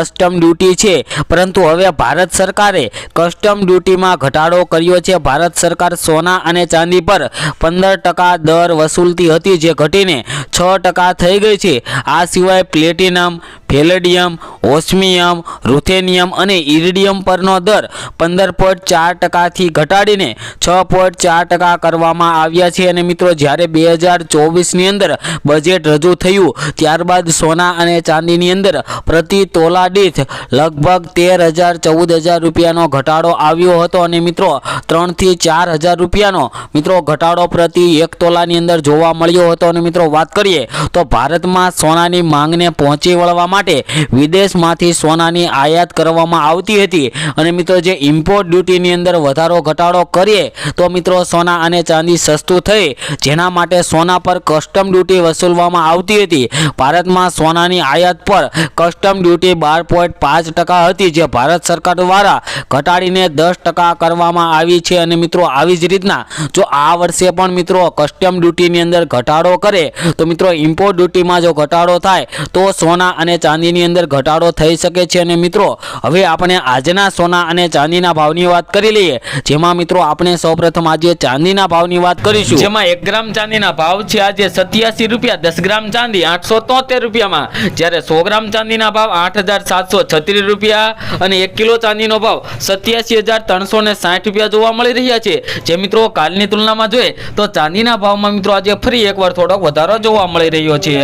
Custom duty છે. પરંતુ હવે ભારત સરકારે કસ્ટમ ડ્યુટીમાં ઘટાડો કર્યો છે. ભારત સરકાર સોના અને ચાંદી પર પંદર ટકા દર વસૂલતી હતી જે ઘટીને છ ટકા થઈ ગઈ છે. આ સિવાય પ્લેટિનમ ફેલેડિયમ ઓસ્મિયમ રૂથેનિયમ અને ઇરિડિયમ પરનો દર પંદર પોઈન્ટ ચાર ટકાથી ઘટાડીને છ પોઈન્ટ ચાર ટકા કરવામાં આવ્યા છે. અને મિત્રો, જ્યારે બે હજાર ચોવીસની અંદર બજેટ રજૂ થયું, ત્યારબાદ સોના અને ચાંદીની અંદર પ્રતિ તોલા દીઠ લગભગ તેર હજાર, ચૌદ હજાર રૂપિયાનો ઘટાડો આવ્યો હતો અને મિત્રો ત્રણથી ચાર હજાર રૂપિયાનો મિત્રો ઘટાડો પ્રતિ એક તોલાની અંદર જોવા મળ્યો હતો. અને મિત્રો વાત કરીએ તો ભારતમાં સોનાની માંગને પહોંચી વળવા માટે વિદેશમાંથી સોનાની આયાત કરવામાં આવતી હતી. અને મિત્રો જે ઇમ્પોર્ટ ડ્યુટીની અંદર વધારો ઘટાડો કરીએ તો મિત્રો સોના અને ચાંદી સસ્તું થઈ, જેના માટે સોના પર કસ્ટમ ડ્યુટી વસૂલવામાં આવતી હતી. ભારતમાં સોનાની આયાત પર કસ્ટમ ડ્યુટી બાર પોઈન્ટ પાંચ ટકા હતી જે ભારત સરકાર દ્વારા ઘટાડીને દસ ટકા કરવામાં આવી છે. અને મિત્રો, આવી જ રીતના જો આ વર્ષે પણ મિત્રો કસ્ટમ ડ્યુટીની અંદર ઘટાડો કરે, તો મિત્રો ઇમ્પોર્ટ ડ્યુટીમાં જો ઘટાડો થાય, તો સોના અને ચાંદીની અંદર ઘટાડો થઈ શકે છે. અને મિત્રો, હવે આપણે આજના સોના અને ચાંદીના ભાવની વાત કરી લઈએ, જેમાં મિત્રો આપણે સૌપ્રથમ આજે ચાંદીના ભાવની વાત કરીશું. જેમાં એક ગ્રામ ચાંદીના ભાવ છે આજે સત્યાસી રૂપિયા, દસ ગ્રામ ચાંદી આઠસો તોતેર રૂપિયામાં. જ્યારે સો ગ્રામ ચાંદીના ભાવ આઠ હજાર સાતસો છત્રીસ રૂપિયા અને એક કિલો ચાંદીનો ભાવ સત્યાસી હજાર ત્રણસો ને સાઠ રૂપિયા જોવા મળી રહ્યા છે. જે મિત્રો કાલની તુલનામાં જોઈએ તો ચાંદીના ભાવમાં મિત્રો આજે ફરી એકવાર થોડોક વધારો જોવા મળી રહ્યો છે.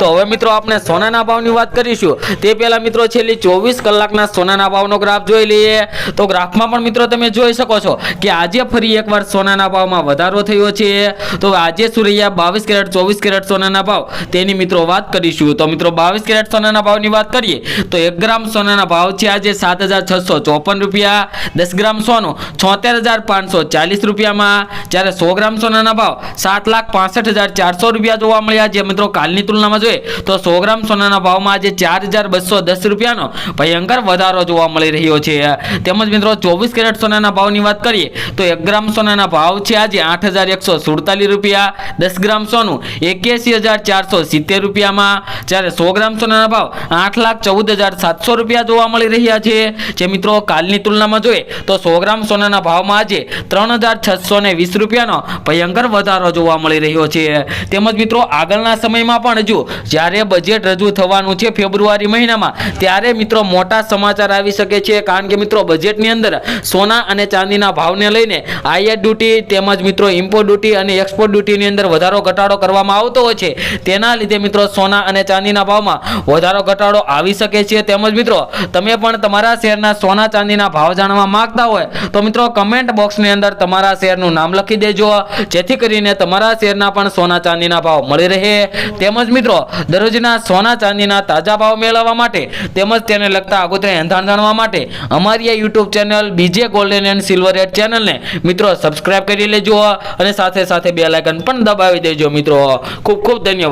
તો હવે મિત્રો આપણે સોનાના ભાવની વાત કરીશું. તે પહેલા મિત્રો છેલ્લી ચોવીસ કલાકના સોનાના ભાવનો ગ્રાફ જોઈ લઈએ. તો ગ્રાફમાં પણ મિત્રો તમે જોઈ શકો છો કે આજે ફરી એકવાર સોનાના ભાવમાં વધારો થયો છે. તો આજે શું રહ્યા બાવીસ કેરેટ ચોવીસ કેરેટ સોનાના ભાવ તેની મિત્રો વાત કરીશું. તો મિત્રો બાવીસ કેરેટ સોનાના ભાવની વાત કરીએ તો એક ગ્રામ સોનાના ભાવ છે આજે સાત હજાર છસો ચોપન રૂપિયા. દસ ગ્રામ સોનું છોતેર હજાર પાંચસો ચાલીસ રૂપિયામાં. જ્યારે સો ગ્રામ સોનાના ભાવ સાત લાખ પાસઠ હજાર ચારસો રૂપિયા જોવા મળ્યા જે મિત્રો, કાલની તુલનામાં જોઈએ તો સો ગ્રામ સોનાના ભાવમાં આજે ચાર હજાર બસો દસ રૂપિયાનો ભયંકર વધારો જોવા મળી રહ્યો છે. તેમજ મિત્રો, ચોવીસ કેરેટ સોનાના ભાવની વાત કરીએ તો એક ગ્રામ સોનાના ભાવ છે આજે આઠ હજાર એકસો સુડતાલીસ રૂપિયા. દસ ગ્રામ સોનું એક્યાસી હજાર ચારસો સિત્તેર રૂપિયામાં. જ્યારે સો ગ્રામ સોનાના ભાવ આઠ લાખ ચૌદ હજાર સાતસો રૂપિયા જોવા મળી રહ્યા છે. જે મિત્રો કાલની તુલનામાં જોઈએ તો સો ગ્રામ સોનાના ભાવમાં આજે ત્રણ હજાર છસો ને વીસ રૂપિયાનો ભયંકર વધારો જોવા મળી રહ્યો છે. તેમજ મિત્રો આગળના સમયમાં પણ હજુ જ્યારે બજેટ રજૂ થવાનું છે ફેબ્રુઆરી મહિનામાં, ત્યારે મિત્રો મોટા સમાચાર આવી શકે છે. કારણ કે મિત્રો બજેટની અંદર સોના અને ચાંદીના ભાવને લઈને આયાત ડ્યુટી તેમજ મિત્રો ઇમ્પોર્ટ ડ્યુટી અને એક્સપોર્ટ ડ્યુટીની અંદર વધારો ઘટાડો કરવામાં આવતો હોય છે. તેના લીધે મિત્રો સોના અને ચાંદીના ભાવમાં વધારો ઘટાડો આવી શકે છે. તેમજ મિત્રો, તમે પણ તમારા શેરના સોના ચાંદીના ભાવ જાણવા માંગતા હોય, તો મિત્રો કમેન્ટ બોક્સની અંદર તમારા શેરનું નામ લખી દેજો. જેથી કરીને તમારા શેરના પણ સોના ચાંદીના ભાવ મળી રહે. તેમજ મિત્રો, દરરોજના સોના ચાંદીના તાજા ભાવ મેળવવા માટે, તેમજ તેને લગતા આગોતરે એંધાણ જાણવા માટે, અમારી આ YouTube channel BJ golden and silver ad ચેનલને મિત્રો સબસ્ક્રાઇબ કરી લેજો અને સાથે સાથે બે લાઇકન પણ દબાવી દેજો મિત્રો. ખૂબ ખૂબ ધન્યવાદ.